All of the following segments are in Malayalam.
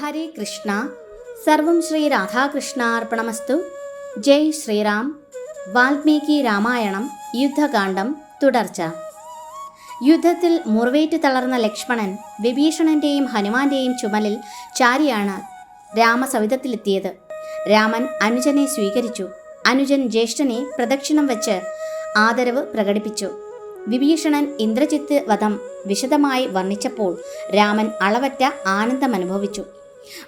ഹരേ കൃഷ്ണ. സർവം ശ്രീ രാധാകൃഷ്ണാർപ്പണമസ്തു. ജയ് ശ്രീറാം. വാൽമീകി രാമായണം യുദ്ധകാന്ഡം തുടർച്ച. യുദ്ധത്തിൽ മുറിവേറ്റ് തളർന്ന ലക്ഷ്മണൻ വിഭീഷണന്റെയും ഹനുമാന്റെയും ചുമലിൽ ചാരിയാണ് രാമസവിധത്തിലെത്തിയത്. രാമൻ അനുജനെ സ്വീകരിച്ചു. അനുജൻ ജ്യേഷ്ഠനെ പ്രദക്ഷിണം വെച്ച് ആദരവ് പ്രകടിപ്പിച്ചു. വിഭീഷണൻ ഇന്ദ്രജിത്ത് വധം വിശദമായി വർണിച്ചപ്പോൾ രാമൻ അളവറ്റ ആനന്ദം അനുഭവിച്ചു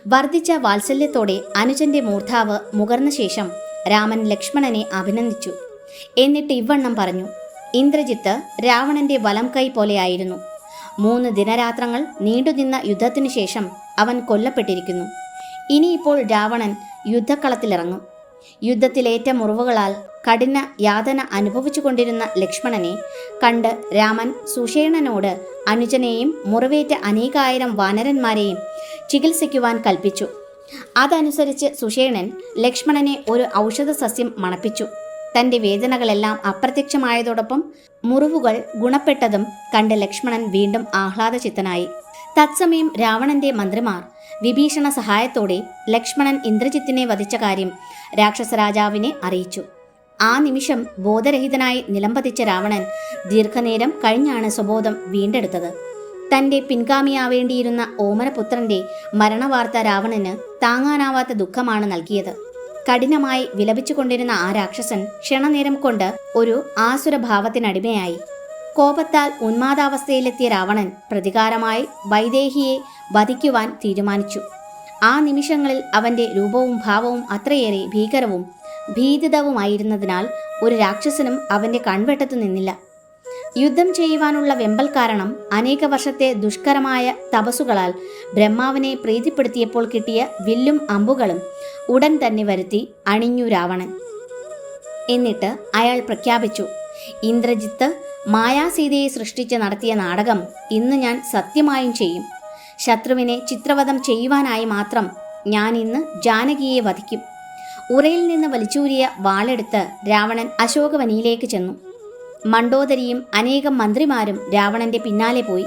വർദ്ധിച്ച വാത്സല്യത്തോടെ അനുജന്റെ മൂർധാവ് മുകർന്ന ശേഷം രാമൻ ലക്ഷ്മണനെ അഭിനന്ദിച്ചു. എന്നിട്ട് ഇവണ്ണം പറഞ്ഞു ഇന്ദ്രജിത്ത് രാവണന്റെ വലം കൈ പോലെയായിരുന്നു. മൂന്ന് ദിനരാത്രങ്ങൾ നീണ്ടുനിന്ന യുദ്ധത്തിനു ശേഷം അവൻ കൊല്ലപ്പെട്ടിരിക്കുന്നു. ഇനിയിപ്പോൾ രാവണൻ യുദ്ധക്കളത്തിലിറങ്ങും. യുദ്ധത്തിലേറ്റ മുറിവുകളാൽ കഠിന യാതന അനുഭവിച്ചുകൊണ്ടിരുന്ന ലക്ഷ്മണനെ കണ്ട് രാമൻ സുഷേണനോട് അനുജനെയും മുറിവേറ്റ അനേകായിരം വാനരന്മാരെയും ചികിത്സിക്കുവാൻ കൽപ്പിച്ചു. അതനുസരിച്ച് സുഷേണൻ ലക്ഷ്മണനെ ഒരു ഔഷധ സസ്യം മണപ്പിച്ചു. തന്റെ വേദനകളെല്ലാം അപ്രത്യക്ഷമായതോടൊപ്പം മുറിവുകൾ ഗുണപ്പെട്ടതും കണ്ട് ലക്ഷ്മണൻ വീണ്ടും ആഹ്ലാദചിത്തനായി. തത്സമയം രാവണന്റെ മന്ത്രിമാർ വിഭീഷണ സഹായത്തോടെ ലക്ഷ്മണൻ ഇന്ദ്രജിത്തിനെ വധിച്ച കാര്യം രാക്ഷസരാജാവിനെ അറിയിച്ചു. ആ നിമിഷം ബോധരഹിതനായി നിലംപതിച്ച രാവണൻ ദീർഘനേരം കഴിഞ്ഞാണ് സ്വബോധം വീണ്ടെടുത്തത്. തന്റെ പിൻഗാമിയാവേണ്ടിയിരുന്ന ഓമനപുത്രന്റെ മരണവാർത്ത രാവണന് താങ്ങാനാവാത്ത ദുഃഖമാണ് നൽകിയത്. കഠിനമായി വിലപിച്ചുകൊണ്ടിരുന്ന ആ രാക്ഷസൻ ക്ഷണനേരം കൊണ്ട് ഒരു ആസുരഭാവത്തിനടിമയായി. കോപത്താൽ ഉന്മാദാവസ്ഥയിലെത്തിയ രാവണൻ പ്രതികാരമായി വൈദേഹിയെ വധിക്കുവാൻ തീരുമാനിച്ചു. ആ നിമിഷങ്ങളിൽ അവന്റെ രൂപവും ഭാവവും അത്രയേറെ ഭീകരവും ഭീതിതവുമായിരുന്നതിനാൽ ഒരു രാക്ഷസനും അവന്റെ കൺവെട്ടത്തു നിന്നില്ല. യുദ്ധം ചെയ്യുവാനുള്ള വെമ്പൽ കാരണം അനേക വർഷത്തെ ദുഷ്കരമായ തപസ്സുകളാൽ ബ്രഹ്മാവിനെ പ്രീതിപ്പെടുത്തിയപ്പോൾ കിട്ടിയ വില്ലും അമ്പുകളും ഉടൻ തന്നെ വരുത്തി അണിഞ്ഞു രാവണൻ. എന്നിട്ട് അയാൾ പ്രഖ്യാപിച്ചു ഇന്ദ്രജിത്ത് മായാസീതയെ സൃഷ്ടിച്ച് നടത്തിയ നാടകം ഇന്ന് ഞാൻ സത്യമായും ചെയ്യും. ശത്രുവിനെ ചിത്രവധം ചെയ്യുവാനായി മാത്രം ഞാൻ ഇന്ന് ജാനകിയെ വധിക്കും. ഉറയിൽ നിന്ന് വലിച്ചൂരിയ വാളെടുത്ത് രാവണൻ അശോകവനിയിലേക്ക് ചെന്നു. മണ്ടോദരിയും അനേകം മന്ത്രിമാരും രാവണന്റെ പിന്നാലെ പോയി.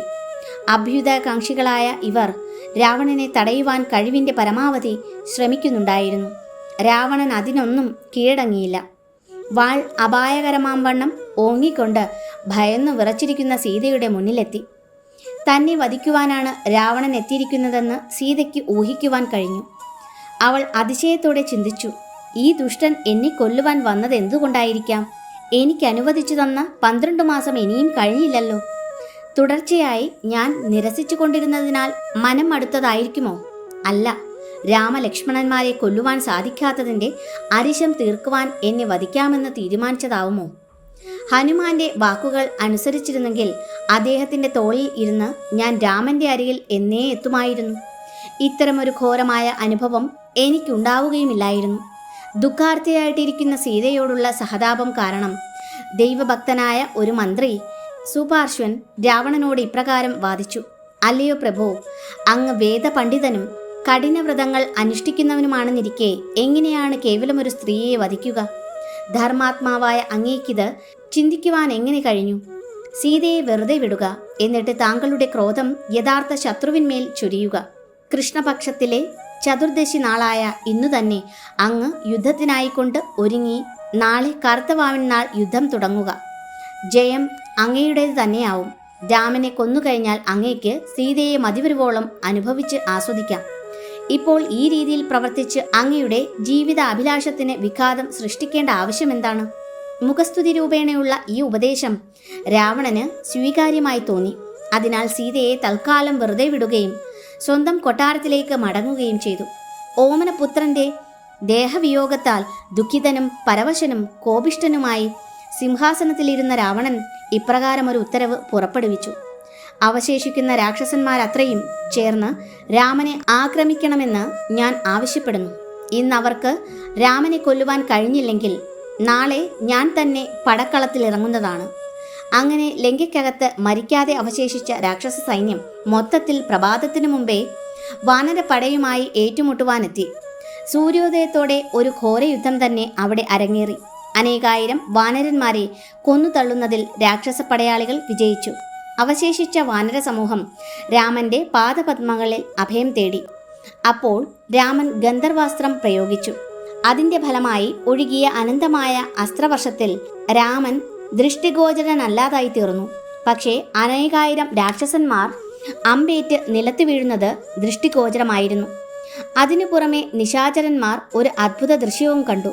അഭ്യുതകാംക്ഷികളായ ഇവർ രാവണനെ തടയുവാൻ കഴിവിന്റെ പരമാവധി ശ്രമിക്കുന്നുണ്ടായിരുന്നു. രാവണൻ അതിനൊന്നും കീഴടങ്ങിയില്ല. വാൾ അപായകരമാം വണ്ണം ഓങ്ങിക്കൊണ്ട് ഭയന്നു വിറച്ചിരിക്കുന്ന സീതയുടെ മുന്നിലെത്തി. തന്നെ വധിക്കുവാനാണ് രാവണൻ എത്തിയിരിക്കുന്നതെന്ന് സീതയ്ക്ക് ഊഹിക്കുവാൻ കഴിഞ്ഞു. അവൾ അതിശയത്തോടെ ചിന്തിച്ചു. ഈ ദുഷ്ടൻ എന്നെ കൊല്ലുവാൻ വന്നത് എന്തുകൊണ്ടായിരിക്കാം? എനിക്ക് അനുവദിച്ചു തന്ന പന്ത്രണ്ട് മാസം ഇനിയും കഴിഞ്ഞില്ലല്ലോ തുടർച്ചയായി ഞാൻ നിരസിച്ചു കൊണ്ടിരുന്നതിനാൽ മനം അടുത്തതായിരിക്കുമോ? അല്ല രാമലക്ഷ്മണന്മാരെ കൊല്ലുവാൻ സാധിക്കാത്തതിന്റെ അരിശം തീർക്കുവാൻ എന്നെ വധിക്കാമെന്ന് തീരുമാനിച്ചതാവുമോ? ഹനുമാന്റെ വാക്കുകൾ അനുസരിച്ചിരുന്നെങ്കിൽ അദ്ദേഹത്തിന്റെ തോളിൽ ഇരുന്ന് ഞാൻ രാമന്റെ അരികിൽ എന്നേ എത്തുമായിരുന്നു. ഇത്തരമൊരു ഘോരമായ അനുഭവം എനിക്കുണ്ടാവുകയുമില്ലായിരുന്നു. ദുഃഖാർത്ഥിയായിട്ടിരിക്കുന്ന സീതയോടുള്ള സഹതാപം കാരണം ദൈവഭക്തനായ ഒരു മന്ത്രി സുപാർശ്വൻ രാവണനോട് ഇപ്രകാരം വാദിച്ചു. അല്ലയോ പ്രഭു അങ്ങ് വേദപണ്ഡിതനും കഠിനവ്രതങ്ങൾ അനുഷ്ഠിക്കുന്നവനുമാണെന്നിരിക്കെ എങ്ങനെയാണ് കേവലം ഒരു സ്ത്രീയെ വധിക്കുക? ധർമാത്മാവായ അങ്ങേക്കിത് ചിന്തിക്കുവാൻ എങ്ങനെ കഴിഞ്ഞു? സീതയെ വെറുതെ വിടുക എന്നിട്ട് താങ്കളുടെ ക്രോധം യഥാർത്ഥ ശത്രുവിന്മേൽ ചൊരിയുക. കൃഷ്ണപക്ഷത്തിലെ ചതുർദശി നാളായ ഇന്നു തന്നെ അങ്ങ് യുദ്ധത്തിനായിക്കൊണ്ട് ഒരുങ്ങി നാളെ കറുത്തവാവിൻ നാൾ യുദ്ധം തുടങ്ങുക. ജയം അങ്ങയുടേത് തന്നെയാവും. രാമനെ കൊന്നുകഴിഞ്ഞാൽ അങ്ങയ്ക്ക് സീതയെ മതിവരുവോളം അനുഭവിച്ച് ആസ്വദിക്കാം. ഇപ്പോൾ ഈ രീതിയിൽ പ്രവർത്തിച്ച് അങ്ങയുടെ ജീവിത അഭിലാഷത്തിന് വിഘാതം സൃഷ്ടിക്കേണ്ട ആവശ്യമെന്താണ്? മുഖസ്തുതി രൂപേണയുള്ള ഈ ഉപദേശം രാവണന് സ്വീകാര്യമായി തോന്നി. അതിനാൽ സീതയെ തൽക്കാലം വെറുതെ വിടുകയും സ്വന്തം കൊട്ടാരത്തിലേക്ക് മടങ്ങുകയും ചെയ്തു. ഓമനപുത്രന്റെ ദേഹവിയോഗത്താൽ ദുഃഖിതനും പരവശനും കോപിഷ്ഠനുമായി സിംഹാസനത്തിലിരുന്ന രാവണൻ ഇപ്രകാരം ഒരു ഉത്തരവ് പുറപ്പെടുവിച്ചു. അവശേഷിക്കുന്ന രാക്ഷസന്മാരത്രയും ചേർന്ന് രാമനെ ആക്രമിക്കണമെന്ന് ഞാൻ ആവശ്യപ്പെടുന്നു. ഇന്ന് അവർക്ക് രാമനെ കൊല്ലുവാൻ കഴിഞ്ഞില്ലെങ്കിൽ നാളെ ഞാൻ തന്നെ പടക്കളത്തിലിറങ്ങുന്നതാണ്. അങ്ങനെ ലങ്കയ്ക്കകത്ത് മരിക്കാതെ അവശേഷിച്ച രാക്ഷസ സൈന്യം മൊത്തത്തിൽ പ്രഭാതത്തിനു മുമ്പേ വാനരപ്പടയുമായി ഏറ്റുമുട്ടുവാനെത്തി. സൂര്യോദയത്തോടെ ഒരു ഘോരയുദ്ധം തന്നെ അവിടെ അരങ്ങേറി. അനേകായിരം വാനരന്മാരെ കൊന്നു തള്ളുന്നതിൽ രാക്ഷസ പടയാളികൾ വിജയിച്ചു. അവശേഷിച്ച വാനര സമൂഹം രാമന്റെ പാദപത്മങ്ങളിൽ അഭയം തേടി. അപ്പോൾ രാമൻ ഗന്ധർവാസ്ത്രം പ്രയോഗിച്ചു. അതിന്റെ ഫലമായി ഒഴുകിയ അനന്തമായ അസ്ത്രവർഷത്തിൽ രാമൻ ദൃഷ്ടിഗോചരനല്ലാതായി തീർന്നു പക്ഷേ അനേകായിരം രാക്ഷസന്മാർ അമ്പേറ്റ് നിലത്ത് വീഴുന്നത് ദൃഷ്ടിഗോചരമായിരുന്നു. അതിനു പുറമെ നിശാചരന്മാർ ഒരു അദ്ഭുത ദൃശ്യവും കണ്ടു.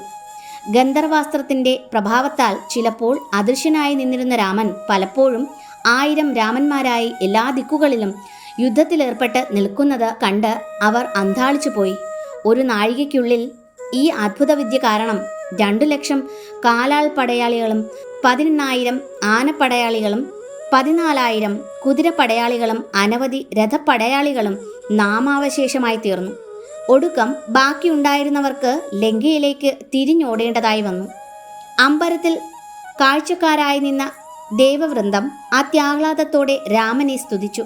ഗന്ധർവാസ്ത്രത്തിന്റെ പ്രഭാവത്താൽ ചിലപ്പോൾ അദൃശ്യനായി നിന്നിരുന്ന രാമൻ പലപ്പോഴും ആയിരം രാമന്മാരായി എല്ലാ ദിക്കുകളിലും യുദ്ധത്തിലേർപ്പെട്ട് നിൽക്കുന്നത് കണ്ട് അവർ അന്താളിച്ചു പോയി. ഒരു നാഴികയ്ക്കുള്ളിൽ ഈ അത്ഭുതവിദ്യ കാരണം രണ്ടു ലക്ഷം കാലാൾ പടയാളികളും പതിനെണ്ണായിരം ആനപ്പടയാളികളും പതിനാലായിരം കുതിരപ്പടയാളികളും അനവധി രഥപ്പടയാളികളും നാമാവശേഷമായി തീർന്നു. ഒടുക്കം ബാക്കിയുണ്ടായിരുന്നവർക്ക് ലങ്കയിലേക്ക് തിരിഞ്ഞോടേണ്ടതായി വന്നു. അമ്പരത്തിൽ കാഴ്ചക്കാരായി നിന്ന ദേവവൃന്ദം അത്യാഹ്ലാദത്തോടെ രാമനെ സ്തുതിച്ചു.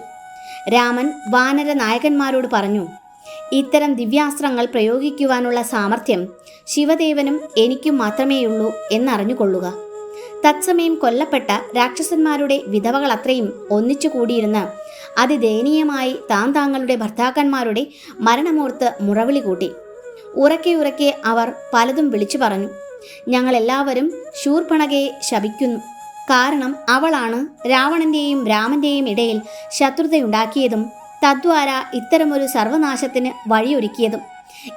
രാമൻ വാനര നായകന്മാരോട് പറഞ്ഞു ഇത്തരം ദിവ്യാസ്ത്രങ്ങൾ പ്രയോഗിക്കുവാനുള്ള സാമർഥ്യം ശിവദേവനും എനിക്കും മാത്രമേയുള്ളൂ എന്നറിഞ്ഞുകൊള്ളുക. തത്സമയം കൊല്ലപ്പെട്ട രാക്ഷസന്മാരുടെ വിധവകൾ അത്രയും ഒന്നിച്ചു കൂടിയിരുന്ന് അതിദയനീയമായി താൻ താങ്കളുടെ ഭർത്താക്കന്മാരുടെ മരണമോർത്ത് മുറവിളി കൂട്ടി. ഉറക്കെ ഉറക്കെ അവർ പലതും വിളിച്ചു പറഞ്ഞു. ഞങ്ങളെല്ലാവരും ശൂർപ്പണകയെ ശപിക്കുന്നു. കാരണം അവളാണ് രാവണന്റെയും രാമന്റെയും ഇടയിൽ ശത്രുതയുണ്ടാക്കിയതും തദ്വാര ഇത്തരമൊരു സർവനാശത്തിന് വഴിയൊരുക്കിയതും.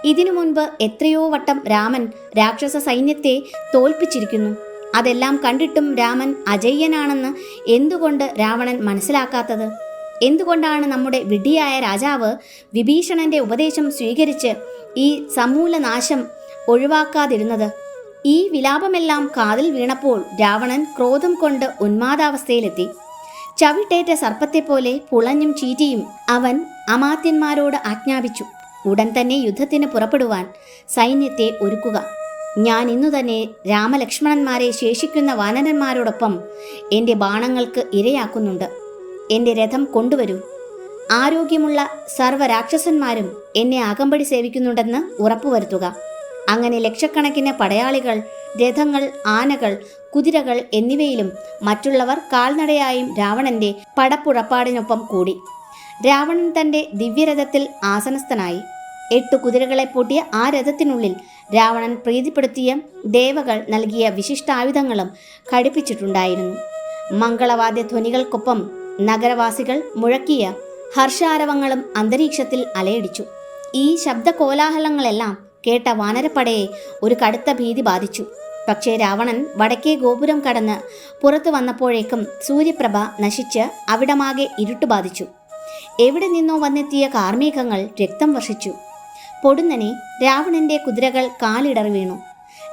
ഇതിനു മുൻപ് എത്രയോ വട്ടം രാമൻ രാക്ഷസ സൈന്യത്തെ തോൽപ്പിച്ചിരിക്കുന്നു. അതെല്ലാം കണ്ടിട്ടും രാമൻ അജയ്യനാണെന്ന് എന്തുകൊണ്ട് രാവണൻ മനസ്സിലാക്കാത്തത്? എന്തുകൊണ്ടാണ് നമ്മുടെ വിഡ്ഢിയായ രാജാവ് വിഭീഷണന്റെ ഉപദേശം സ്വീകരിച്ച് ഈ സമൂലനാശം ഒഴിവാക്കാതിരുന്നത്? ഈ വിലാപമെല്ലാം കാതിൽ വീണപ്പോൾ രാവണൻ ക്രോധം കൊണ്ട് ഉന്മാദാവസ്ഥയിലെത്തി. ചവിട്ടേറ്റ സർപ്പത്തെപ്പോലെ പുളഞ്ഞും ചീറ്റിയും അവൻ അമാത്യന്മാരോട് ആജ്ഞാപിച്ചു. ഉടൻ തന്നെ യുദ്ധത്തിന് പുറപ്പെടുവാൻ സൈന്യത്തെ ഒരുക്കുക. ഞാൻ ഇന്നു തന്നെ രാമലക്ഷ്മണന്മാരെ ശേഷിക്കുന്ന വാനരന്മാരോടൊപ്പം എന്റെ ബാണങ്ങൾക്ക് ഇരയാക്കുന്നുണ്ട്. എന്റെ രഥം കൊണ്ടുവരൂ. ആരോഗ്യമുള്ള സർവരാക്ഷസന്മാരും എന്നെ അകമ്പടി സേവിക്കുന്നുണ്ടെന്ന് ഉറപ്പുവരുത്തുക. അങ്ങനെ ലക്ഷക്കണക്കിന് പടയാളികൾ രഥങ്ങൾ ആനകൾ കുതിരകൾ എന്നിവയിലും മറ്റുള്ളവർ കാൽനടയായും രാവണന്റെ പടപ്പുറപ്പാടിനൊപ്പം കൂടി. രാവണൻ തന്റെ ദിവ്യരഥത്തിൽ ആസനസ്ഥനായി. എട്ടു കുതിരകളെ പൂട്ടിയ ആ രഥത്തിനുള്ളിൽ രാവണൻ പ്രീതിപ്പെടുത്തിയ ദേവകൾ നൽകിയ വിശിഷ്ടായുധങ്ങളും ഘടിപ്പിച്ചിട്ടുണ്ടായിരുന്നു മംഗളവാദ്യ ധ്വനികൾക്കൊപ്പം നഗരവാസികൾ മുഴക്കിയ ഹർഷാരവങ്ങളും അന്തരീക്ഷത്തിൽ അലയടിച്ചു. ഈ ശബ്ദ കോലാഹലങ്ങളെല്ലാം കേട്ട വാനരപ്പടയെ ഒരു കടുത്ത ഭീതി ബാധിച്ചു. പക്ഷേ രാവണൻ വടക്കേ ഗോപുരം കടന്ന് പുറത്തു വന്നപ്പോഴേക്കും സൂര്യപ്രഭ നശിച്ച് അവിടമാകെ ഇരുട്ട് ബാധിച്ചു എവിടെ നിന്നോ വന്നെത്തിയ കാർമേഘങ്ങൾ രക്തം വർഷിച്ചു. പൊടുന്നനെ രാവണന്റെ കുതിരകൾ കാലിടറി വീണു.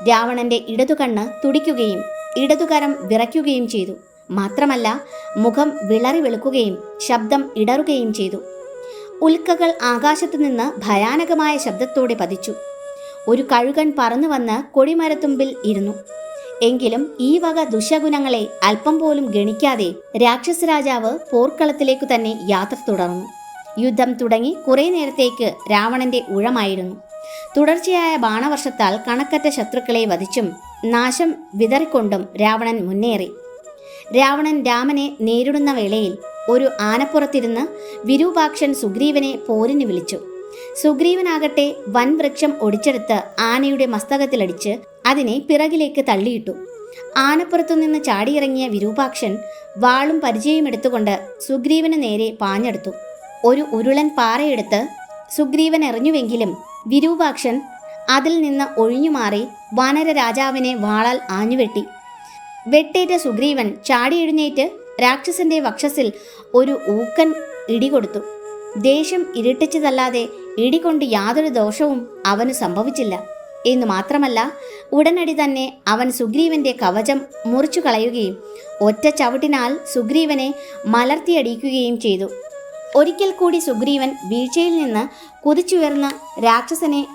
രാവണന്റെ ഇടതുകണ്ണ് തുടിക്കുകയും ഇടതുകരം വിറയ്ക്കുകയും ചെയ്തു. മാത്രമല്ല മുഖം വിളറി വെളുക്കുകയും ശബ്ദം ഇടറുകയും ചെയ്തു. ഉൽക്കകൾ ആകാശത്തു നിന്ന് ഭയാനകമായ ശബ്ദത്തോടെ പതിച്ചു. ഒരു കഴുകൻ പറന്നു വന്ന് കൊടിമരത്തുമ്പിൽ ഇരുന്നു. എങ്കിലും ഈ വക ദുശഗുണങ്ങളെ അല്പം പോലും ഗണിക്കാതെ രാക്ഷസരാജാവ് പോർക്കളത്തിലേക്കു തന്നെ യാത്ര തുടർന്നു. യുദ്ധം തുടങ്ങി കുറേ നേരത്തേക്ക് രാവണന്റെ ഉഴമായിരുന്നു. തുടർച്ചയായ ബാണവർഷത്താൽ കണക്കറ്റ ശത്രുക്കളെ വധിച്ചും നാശം വിതറിക്കൊണ്ടും രാവണൻ മുന്നേറി. രാവണൻ രാമനെ നേരിടുന്ന വേളയിൽ ഒരു ആനപ്പുറത്തിരുന്ന് വിരൂപാക്ഷൻ സുഗ്രീവനെ പോരിന് വിളിച്ചു. സുഗ്രീവനാകട്ടെ വൻവൃക്ഷം ഒടിച്ചെടുത്ത് ആനയുടെ മസ്തകത്തിലടിച്ച് അതിനെ പിറകിലേക്ക് തള്ളിയിട്ടു. ആനപ്പുറത്തു നിന്ന് ചാടിയിറങ്ങിയ വിരൂപാക്ഷൻ വാളും പരിചയം എടുത്തുകൊണ്ട് സുഗ്രീവന് നേരെ പാഞ്ഞെടുത്തു. ഒരു ഉരുളൻ പാറയെടുത്ത് സുഗ്രീവൻ എറിഞ്ഞുവെങ്കിലും വിരൂപാക്ഷൻ അതിൽ നിന്ന് ഒഴിഞ്ഞുമാറി വാനര രാജാവിനെ വാളാൽ ആഞ്ഞുവെട്ടി. വെട്ടേറ്റ സുഗ്രീവൻ ചാടി എഴുന്നേറ്റ് രാക്ഷസന്റെ വക്ഷസിൽ ഒരു ഊക്കൻ ഇടികൊടുത്തു. ദേഷ്യം ഇരുട്ടിച്ചതല്ലാതെ ഇടികൊണ്ട് യാതൊരു ദോഷവും അവന് സംഭവിച്ചില്ല. എന്നു മാത്രമല്ല ഉടനടി തന്നെ അവൻ സുഗ്രീവന്റെ കവചം മുറിച്ചു കളയുകയും ഒറ്റ ചവിട്ടിനാൽ സുഗ്രീവനെ മലർത്തിയടിക്കുകയും ചെയ്തു. ഒരിക്കൽ കൂടി സുഗ്രീവൻ വീഴ്ചയിൽ നിന്ന് കുതിച്ചുയർന്ന് രാക്ഷസനെ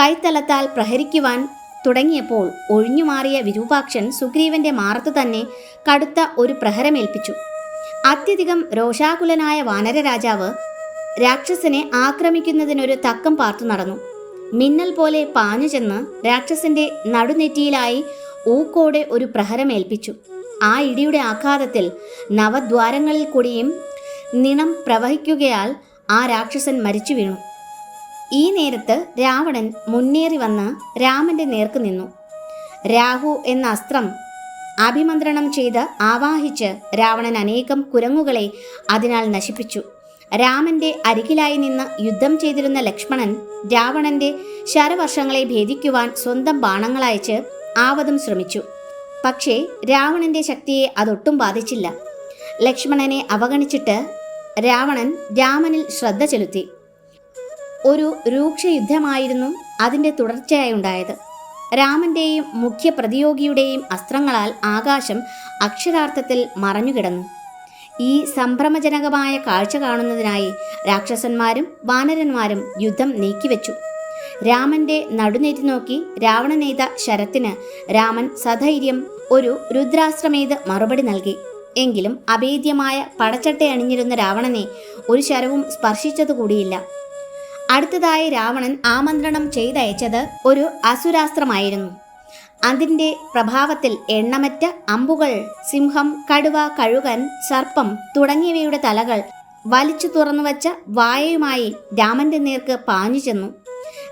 കൈത്തലത്താൽ പ്രഹരിക്കുവാൻ തുടങ്ങിയപ്പോൾ ഒഴിഞ്ഞുമാറിയ വിരൂപാക്ഷൻ സുഗ്രീവന്റെ മാറത്തു തന്നെ കടുത്ത ഒരു പ്രഹരമേൽപ്പിച്ചു. അത്യധികം രോഷാകുലനായ വാനര രാജാവ് രാക്ഷസനെ ആക്രമിക്കുന്നതിനൊരു തക്കം പാർത്തു നടന്നു. മിന്നൽ പോലെ പാഞ്ഞു ചെന്ന് രാക്ഷസന്റെ നടുനെറ്റിയിലായി ഊക്കോടെ ഒരു പ്രഹരമേൽപ്പിച്ചു. ആ ഇടിയുടെ ആഘാതത്തിൽ നവദ്വാരങ്ങളിൽ കൂടിയും നിണം പ്രവഹിക്കുകയാൽ ആ രാക്ഷസൻ മരിച്ചു വീണു. ഈ നേരത്ത് രാവണൻ മുന്നേറി വന്ന് രാമന്റെ നേർക്ക് നിന്നു. രാഹു എന്ന അസ്ത്രം അഭിമന്ത്രണം ചെയ്ത് ആവാഹിച്ച് രാവണൻ അനേകം കുരങ്ങുകളെ അതിനാൽ നശിപ്പിച്ചു. രാമന്റെ അരികിലായി നിന്ന് യുദ്ധം ചെയ്തിരുന്ന ലക്ഷ്മണൻ രാവണന്റെ ശരവർഷങ്ങളെ ഭേദിക്കുവാൻ സ്വന്തം ബാണങ്ങളയച്ച് ആവതും ശ്രമിച്ചു. പക്ഷേ രാവണന്റെ ശക്തിയെ അതൊട്ടും ബാധിച്ചില്ല. ലക്ഷ്മണനെ അവഗണിച്ചിട്ട് രാവണൻ രാമനിൽ ശ്രദ്ധ ചെലുത്തി. ഒരു രൂക്ഷ യുദ്ധമായിരുന്നു അതിന്റെ തുടർച്ചയായി ഉണ്ടായത് രാമന്റെയും മുഖ്യ പ്രതിയോഗിയുടെയും അസ്ത്രങ്ങളാൽ ആകാശം അക്ഷരാർത്ഥത്തിൽ മറഞ്ഞുകിടന്നു. ഈ സംഭ്രമജനകമായ കാഴ്ച കാണുന്നതിനായി രാക്ഷസന്മാരും വാനരന്മാരും യുദ്ധം നീക്കിവെച്ചു. രാമന്റെ നടുനേറ്റ് നോക്കി രാവണനെയ്ത ശരത്തിന് രാമൻ സധൈര്യം ഒരു രുദ്രാശ്രമേത് മറുപടി നൽകി. എങ്കിലും അഭേദ്യമായ പടച്ചട്ട അണിഞ്ഞിരുന്ന രാവണനെ ഒരു ശരവും സ്പർശിച്ചതുകൂടിയില്ല. അടുത്തതായി രാവണൻ ആമന്ത്രണം ചെയ്തയച്ചത് ഒരു അസുരാസ്ത്രമായിരുന്നു. അതിന്റെ പ്രഭാവത്തിൽ എണ്ണമറ്റ അമ്പുകൾ സിംഹം കടുവ കഴുകൻ സർപ്പം തുടങ്ങിയവയുടെ തലകൾ വലിച്ചു തുറന്നു വച്ച വായയുമായി രാമന്റെ നേർക്ക് പാഞ്ഞു ചെന്നു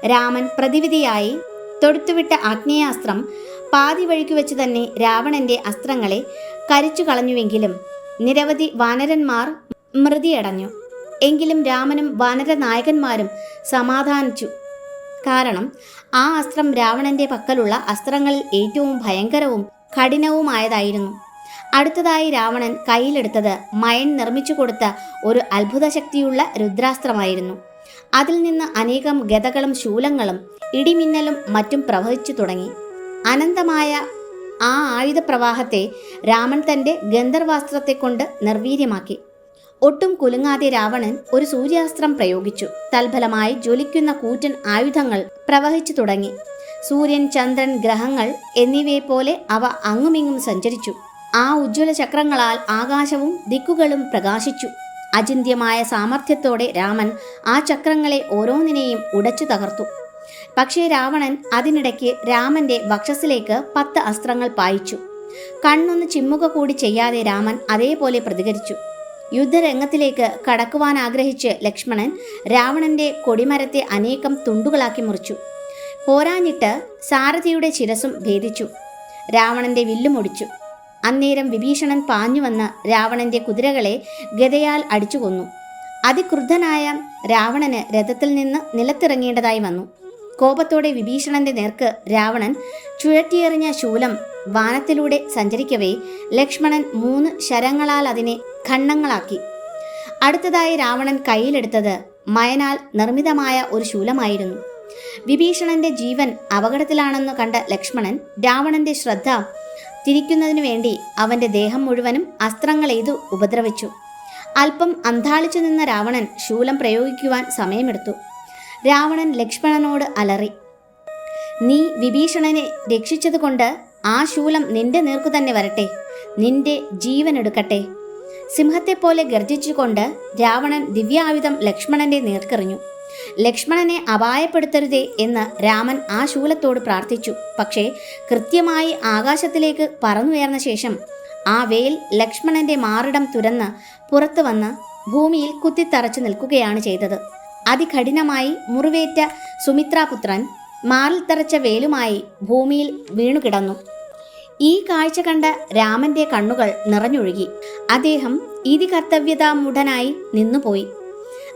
രാമൻ പ്രതിവിധിയായി തൊടുത്തുവിട്ട ആഗ്നേയാസ്ത്രം പാതി വഴിക്ക് വെച്ച് തന്നെ രാവണന്റെ അസ്ത്രങ്ങളെ കരിച്ചു കളഞ്ഞുവെങ്കിലും നിരവധി വാനരന്മാർ മൃതിയടഞ്ഞു. എങ്കിലും രാമനും വാനര നായകന്മാരും സമാധാനിച്ചു. കാരണം ആ അസ്ത്രം രാവണന്റെ പക്കലുള്ള അസ്ത്രങ്ങളിൽ ഏറ്റവും ഭയങ്കരവും കഠിനവുമായതായിരുന്നു. അടുത്തതായി രാവണൻ കയ്യിലെടുത്തത് മയൻ നിർമ്മിച്ചു കൊടുത്ത ഒരു അത്ഭുത ശക്തിയുള്ള രുദ്രാസ്ത്രമായിരുന്നു. അതിൽ നിന്ന് അനേകം ഗതകളും ശൂലങ്ങളും ഇടിമിന്നലും മറ്റും പ്രവഹിച്ചു തുടങ്ങി. അനന്തമായ ആ ആയുധപ്രവാഹത്തെ രാമൻ തന്റെ ഗന്ധർവാസ്ത്രത്തെ കൊണ്ട് നിർവീര്യമാക്കി. ഒട്ടും കുലുങ്ങാതെ രാവണൻ ഒരു സൂര്യാസ്ത്രം പ്രയോഗിച്ചു. തൽഫലമായി ജ്വലിക്കുന്ന കൂറ്റൻ ആയുധങ്ങൾ പ്രവഹിച്ചു തുടങ്ങി. സൂര്യൻ ചന്ദ്രൻ ഗ്രഹങ്ങൾ എന്നിവയെപ്പോലെ അവ അങ്ങുമിങ്ങും സഞ്ചരിച്ചു. ആ ഉജ്ജ്വല ചക്രങ്ങളാൽ ആകാശവും ദിക്കുകളും പ്രകാശിച്ചു. അചിന്ത്യമായ സാമർഥ്യത്തോടെ രാമൻ ആ ചക്രങ്ങളെ ഓരോന്നിനെയും ഉടച്ചു തകർത്തു. പക്ഷേ രാവണൻ അതിനിടയ്ക്ക് രാമന്റെ വക്ഷസിലേക്ക് പത്ത് അസ്ത്രങ്ങൾ പായിച്ചു. കണ്ണൊന്ന് ചിമ്മുക കൂടി ചെയ്യാതെ രാമൻ അതേപോലെ പ്രതികരിച്ചു. യുദ്ധരംഗത്തിലേക്ക് കടക്കുവാൻ ആഗ്രഹിച്ച് ലക്ഷ്മണൻ രാവണന്റെ കൊടിമരത്തെ അനേകം തുണ്ടുകളാക്കി മുറിച്ചു. പോരാഞ്ഞിട്ട് സാരഥിയുടെ ശിരസും ഭേദിച്ചു. രാവണന്റെ വില്ലുമൊടിച്ചു അന്നേരം വിഭീഷണൻ പാഞ്ഞുവന്ന് രാവണന്റെ കുതിരകളെ ഗതയാൽ അടിച്ചു കൊന്നു അതിക്രുദ്ധനായ രാവണന് രഥത്തിൽ നിന്ന് നിലത്തിറങ്ങേണ്ടതായി വന്നു. കോപത്തോടെ വിഭീഷണന്റെ നേർക്ക് രാവണൻ ചുഴറ്റിയെറിഞ്ഞ ശൂലം വാനത്തിലൂടെ സഞ്ചരിക്കവേ ലക്ഷ്മണൻ മൂന്ന് ശരങ്ങളാൽ അതിനെ ഖണ്ഡങ്ങളാക്കി. അടുത്തതായി രാവണൻ കയ്യിലെടുത്തത് മയനാൽ നിർമ്മിതമായ ഒരു ശൂലമായിരുന്നു. വിഭീഷണന്റെ ജീവൻ അപകടത്തിലാണെന്ന് കണ്ട ലക്ഷ്മണൻ രാവണന്റെ ശ്രദ്ധ തിരിക്കുന്നതിനു വേണ്ടി അവന്റെ ദേഹം മുഴുവനും അസ്ത്രങ്ങൾ എയ്തു ഉപദ്രവിച്ചു. അല്പം അന്താളിച്ചു നിന്ന രാവണൻ ശൂലം പ്രയോഗിക്കുവാൻ സമയമെടുത്തു. രാവണൻ ലക്ഷ്മണനോട് അലറി. നീ വിഭീഷണനെ രക്ഷിച്ചതുകൊണ്ട് ആ ശൂലം നിന്റെ നേർക്കു തന്നെ വരട്ടെ. നിന്റെ ജീവൻ എടുക്കട്ടെ. സിംഹത്തെപ്പോലെ ഗർജിച്ചുകൊണ്ട് രാവണൻ ദിവ്യായുധം ലക്ഷ്മണന്റെ നേർക്കെറിഞ്ഞു. ലക്ഷ്മണനെ അപായപ്പെടുത്തരുതേ എന്ന് രാമൻ ആ ശൂലത്തോട് പ്രാർത്ഥിച്ചു. പക്ഷേ കൃത്യമായി ആകാശത്തിലേക്ക് പറന്നുയർന്ന ശേഷം ആ വേൽ ലക്ഷ്മണന്റെ മാറിടം തുരന്ന് പുറത്തു വന്ന് ഭൂമിയിൽ കുത്തിത്തറച്ചു നിൽക്കുകയാണ് ചെയ്തത്. അതികഠിനമായി മുറിവേറ്റ സുമിത്രാപുത്രൻ മാറിൽ തറച്ച വേലുമായി ഭൂമിയിൽ വീണുകിടന്നു. ഈ കാഴ്ച കണ്ട രാമന്റെ കണ്ണുകൾ നിറഞ്ഞൊഴുകി. അദ്ദേഹം ഇതി കർത്തവ്യതാമൂഢനായി നിന്നുപോയി.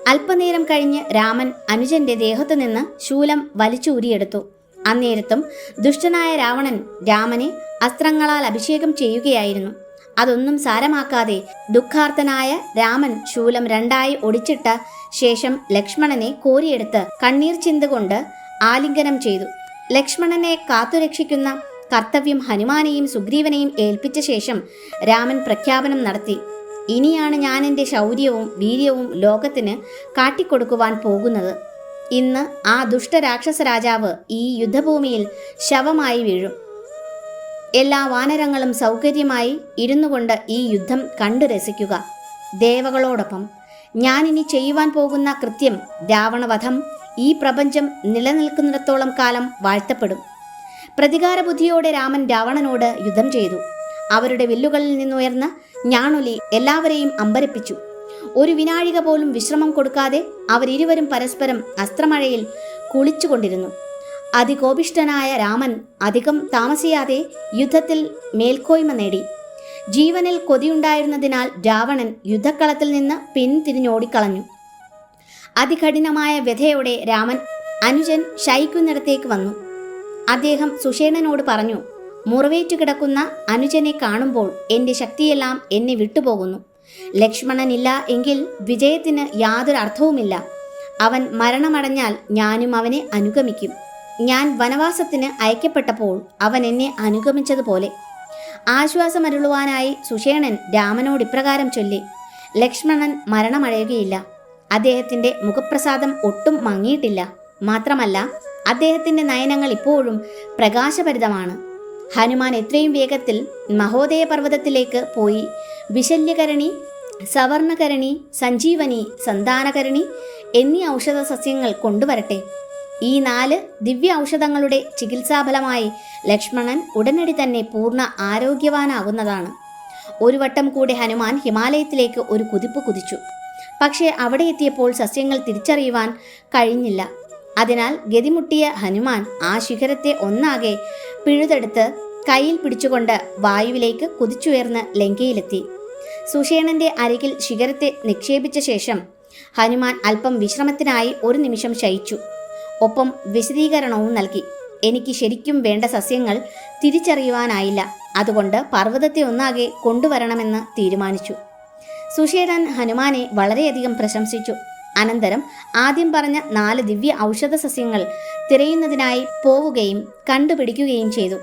അല്പനേരം കഴിഞ്ഞ് രാമൻ അനുജന്റെ ദേഹത്തു നിന്ന് ശൂലം വലിച്ചൂരിയെടുത്തു. അന്നേരത്തും ദുഷ്ടനായ രാവണൻ രാമനെ അസ്ത്രങ്ങളാൽ അഭിഷേകം ചെയ്യുകയായിരുന്നു. അതൊന്നും സാരമാക്കാതെ ദുഃഖാർത്തനായ രാമൻ ശൂലം രണ്ടായി ഒടിച്ചിട്ട ശേഷം ലക്ഷ്മണനെ കോരിയെടുത്ത് കണ്ണീർ ചിന്തുകൊണ്ട് ആലിംഗനം ചെയ്തു. ലക്ഷ്മണനെ കാത്തുരക്ഷിക്കുന്ന കർത്തവ്യം ഹനുമാനെയും സുഗ്രീവനെയും ഏൽപ്പിച്ച ശേഷം രാമൻ പ്രഖ്യാപനം നടത്തി. ഇനിയാണ് ഞാൻ എന്റെ ശൗര്യവും വീര്യവും ലോകത്തിന് കാട്ടിക്കൊടുക്കുവാൻ പോകുന്നത്. ഇന്ന് ആ ദുഷ്ടരാക്ഷസ രാജാവ് ഈ യുദ്ധഭൂമിയിൽ ശവമായി വീഴും. എല്ലാ വാനരങ്ങളും സൗകര്യമായി ഇരുന്നു കൊണ്ട് ഈ യുദ്ധം കണ്ടു രസിക്കുക. ദേവകളോടൊപ്പം ഞാനിനി ചെയ്യുവാൻ പോകുന്ന കൃത്യം രാവണവധം ഈ പ്രപഞ്ചം നിലനിൽക്കുന്നിടത്തോളം കാലം വാഴ്ത്തപ്പെടും. പ്രതികാരബുദ്ധിയോടെ രാമൻ രാവണനോട് യുദ്ധം ചെയ്തു. അവരുടെ വില്ലുകളിൽ നിന്നുയർന്ന ഞാണൊലി എല്ലാവരെയും അമ്പരപ്പിച്ചു. ഒരു വിനാഴിക പോലും വിശ്രമം കൊടുക്കാതെ അവരിരുവരും പരസ്പരം അസ്ത്രമഴയിൽ കുളിച്ചുകൊണ്ടിരുന്നു. അതികോപിഷ്ഠനായ രാമൻ അധികം താമസിയാതെ യുദ്ധത്തിൽ മേൽക്കോയ്മ നേടി. ജീവനിൽ കൊതിയുണ്ടായിരുന്നതിനാൽ രാവണൻ യുദ്ധക്കളത്തിൽ നിന്ന് പിന്തിരിഞ്ഞോടിക്കളഞ്ഞു അതികഠിനമായ വ്യഥയോടെ രാമൻ അനുജൻ ശയിക്കുന്നിടത്തേക്ക് വന്നു. അദ്ദേഹം സുഷേണനോട് പറഞ്ഞു മുറിവേറ്റു കിടക്കുന്ന അനുജനെ കാണുമ്പോൾ എന്റെ ശക്തിയെല്ലാം എന്നെ വിട്ടുപോകുന്നു. ലക്ഷ്മണനില്ല എങ്കിൽ വിജയത്തിന് യാതൊരു അർത്ഥവുമില്ല അവൻ മരണമടഞ്ഞാൽ ഞാനും അവനെ അനുഗമിക്കും. ഞാൻ വനവാസത്തിന് അയക്കപ്പെട്ടപ്പോൾ അവൻ എന്നെ അനുഗമിച്ചതുപോലെ. ആശ്വാസമരുളുവാനായി സുഷേണൻ രാമനോട് ഇപ്രകാരം ചൊല്ലി ലക്ഷ്മണൻ മരണമടയുകയില്ല അദ്ദേഹത്തിന്റെ മുഖപ്രസാദം ഒട്ടും മങ്ങിയിട്ടില്ല. മാത്രമല്ല അദ്ദേഹത്തിന്റെ നയനങ്ങൾ ഇപ്പോഴും പ്രകാശഭരിതമാണ്. ഹനുമാൻ എത്രയും വേഗത്തിൽ മഹോദയ പർവതത്തിലേക്ക് പോയി. വിശല്യകരണി സവർണകരണി സഞ്ജീവനി സന്താനകരണി എന്നീ ഔഷധ സസ്യങ്ങൾ കൊണ്ടുവരട്ടെ. ഈ നാല് ദിവ്യ ഔഷധങ്ങളുടെ ചികിത്സാഫലമായി ലക്ഷ്മണൻ ഉടനടി തന്നെ പൂർണ ആരോഗ്യവാനാകുന്നതാണ്. ഒരു വട്ടം കൂടെ ഹനുമാൻ ഹിമാലയത്തിലേക്ക് ഒരു കുതിപ്പ് കുതിച്ചു. പക്ഷേ അവിടെ എത്തിയപ്പോൾ സസ്യങ്ങൾ തിരിച്ചറിയുവാൻ കഴിഞ്ഞില്ല. അതിനാൽ ഗതിമുട്ടിയ ഹനുമാൻ ആ ശിഖരത്തെ ഒന്നാകെ പിഴുതെടുത്ത് കയ്യിൽ പിടിച്ചുകൊണ്ട് വായുവിലേക്ക് കുതിച്ചുയർന്ന് ലങ്കയിലെത്തി. സുഷേണന്റെ അരികിൽ ശിഖരത്തെ നിക്ഷേപിച്ച ശേഷം ഹനുമാൻ അല്പം വിശ്രമത്തിനായി ഒരു നിമിഷം ശയിച്ചു. ഒപ്പം വിശദീകരണവും നൽകി. എനിക്ക് ശരിക്കും വേണ്ട സസ്യങ്ങൾ തിരിച്ചറിയുവാനായില്ല. അതുകൊണ്ട് പർവതത്തെ ഒന്നാകെ കൊണ്ടുവരണമെന്ന് തീരുമാനിച്ചു. സുഷേണൻ ഹനുമാനെ വളരെയധികം പ്രശംസിച്ചു. അനന്തരം ആദ്യം പറഞ്ഞ നാല് ദിവ്യ ഔഷധ സസ്യങ്ങൾ തിരയുന്നതിനായി പോവുകയും കണ്ടുപിടിക്കുകയും ചെയ്തു.